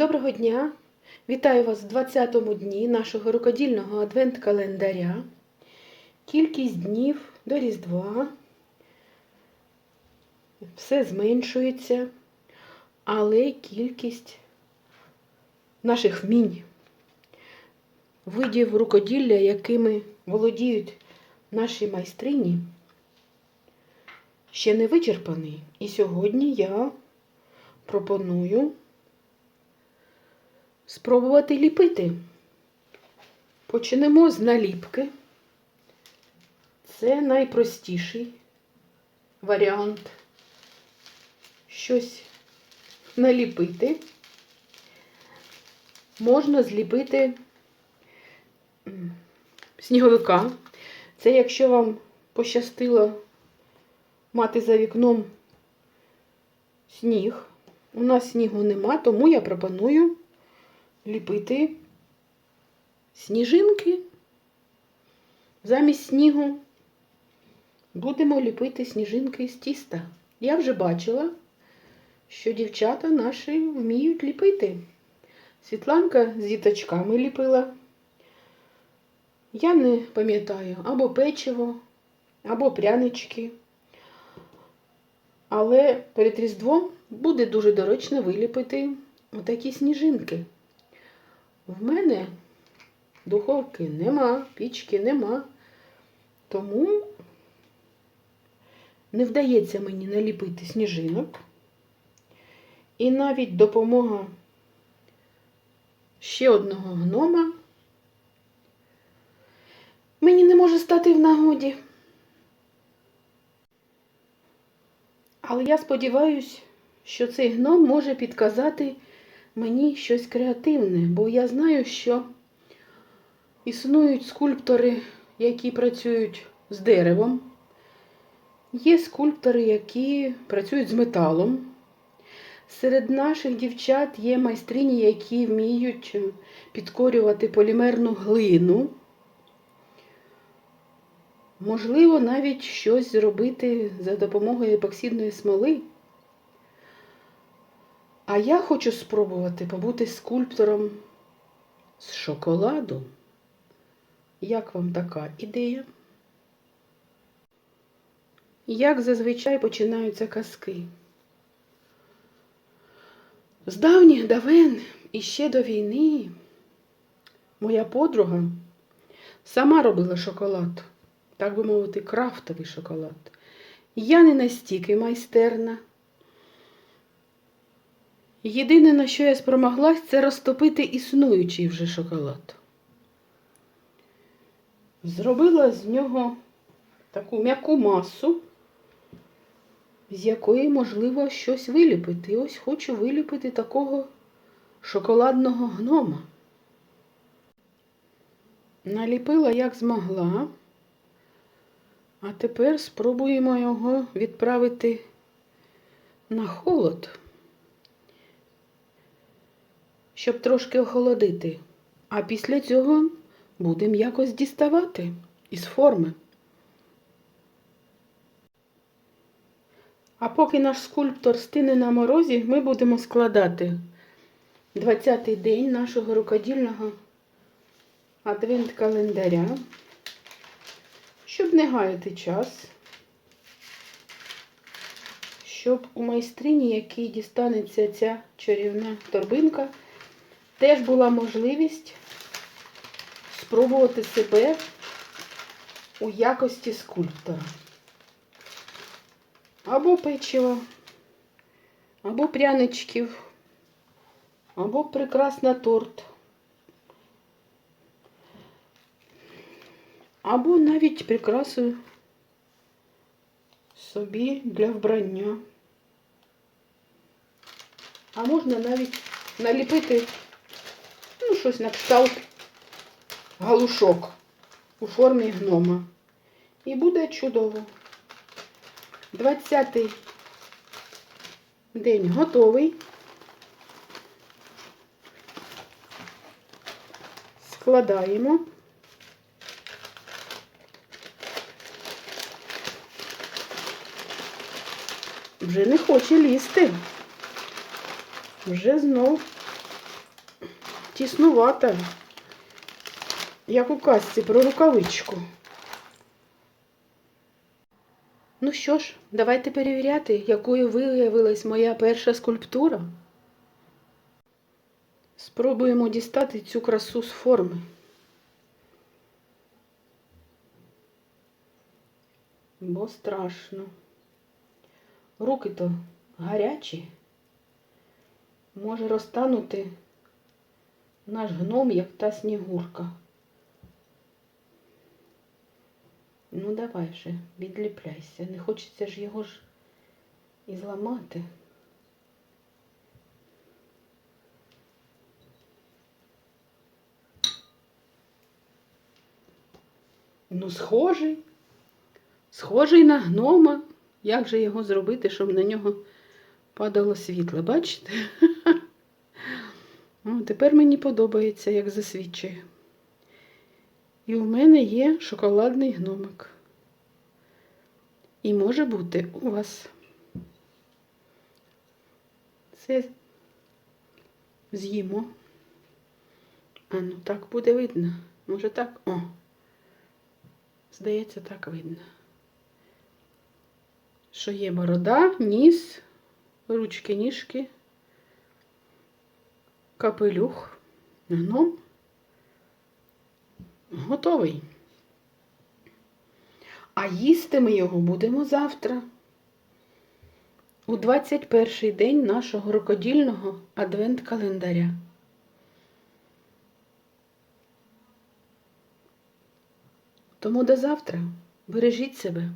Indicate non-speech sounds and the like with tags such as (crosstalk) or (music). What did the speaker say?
Доброго дня! Вітаю вас в 20-му дні нашого рукодільного адвент-календаря. Кількість днів до Різдва. Все зменшується, але кількість наших вмінь, видів рукоділля, якими володіють наші майстрині, ще не вичерпаний. І сьогодні я пропоную спробувати ліпити. Почнемо з наліпки. Це найпростіший варіант. Щось наліпити. Можна зліпити сніговика. Це якщо вам пощастило мати за вікном сніг. У нас снігу нема, тому я пропоную ліпити сніжинки. Замість снігу будемо ліпити сніжинки з тіста. Я вже бачила, що дівчата наші вміють ліпити. Світланка з діточками ліпила. Я не пам'ятаю або печиво, або прянички. Але перед Різдвом буде дуже доречно виліпити отакі сніжинки. В мене духовки нема, пічки нема, тому не вдається мені наліпити сніжинок. І навіть допомога ще одного гнома мені не може стати в нагоді. Але я сподіваюся, що цей гном може підказати мені щось креативне, бо я знаю, що існують скульптори, які працюють з деревом. Є скульптори, які працюють з металом. Серед наших дівчат є майстрині, які вміють підкорювати полімерну глину. Можливо, навіть щось зробити за допомогою епоксидної смоли. А я хочу спробувати побути скульптором з шоколаду. Як вам така ідея? Як зазвичай починаються казки? З давніх давен і ще до війни моя подруга сама робила шоколад, так би мовити, крафтовий шоколад. Я не настільки майстерна. Єдине, на що я спромоглась, це розтопити існуючий вже шоколад. Зробила з нього таку м'яку масу, з якої можливо щось виліпити. Ось хочу виліпити такого шоколадного гнома. Наліпила як змогла, а тепер спробуємо його відправити на холод щоб трошки охолодити. А після цього будемо якось діставати із форми. А поки наш скульптор стине на морозі, ми будемо складати 20-й день нашого рукодільного адвент-календаря, щоб не гаяти час, щоб у майстрині, якій дістанеться ця чарівна торбинка, теж була можливість спробувати себе у якості скульптора. Або печива, або пряничків, або прикрасна торт, або навіть прикрасу собі для вбрання. А можна навіть наліпити ну, щось на кшталт галушок у формі гнома. І буде чудово. 20-й день готовий. Складаємо. Вже не хоче лізти. Вже знов тіснувата. Як у казці про рукавичку. Ну що ж, давайте перевіряти, якою виявилась моя перша скульптура. Спробуємо дістати цю красу з форми. Бо страшно. Руки то гарячі. Може розтанути наш гном, як та снігурка. Ну, давай вже, відліпляйся. Не хочеться ж його ж і зламати. Ну, схожий. Схожий на гнома. Як же його зробити, щоб на нього падало світло, бачите? (laughs) О, тепер мені подобається, як засвідчує. І у мене є шоколадний гномик. І може бути у вас. Це з'їмо. А ну так буде видно. Може так? О. Здається, так видно. Що є борода, ніс, ручки, ніжки, капелюх, гном. Готовий. А їсти ми його будемо завтра. У 21-й день нашого рукодільного адвент-календаря. Тому до завтра. Бережіть себе.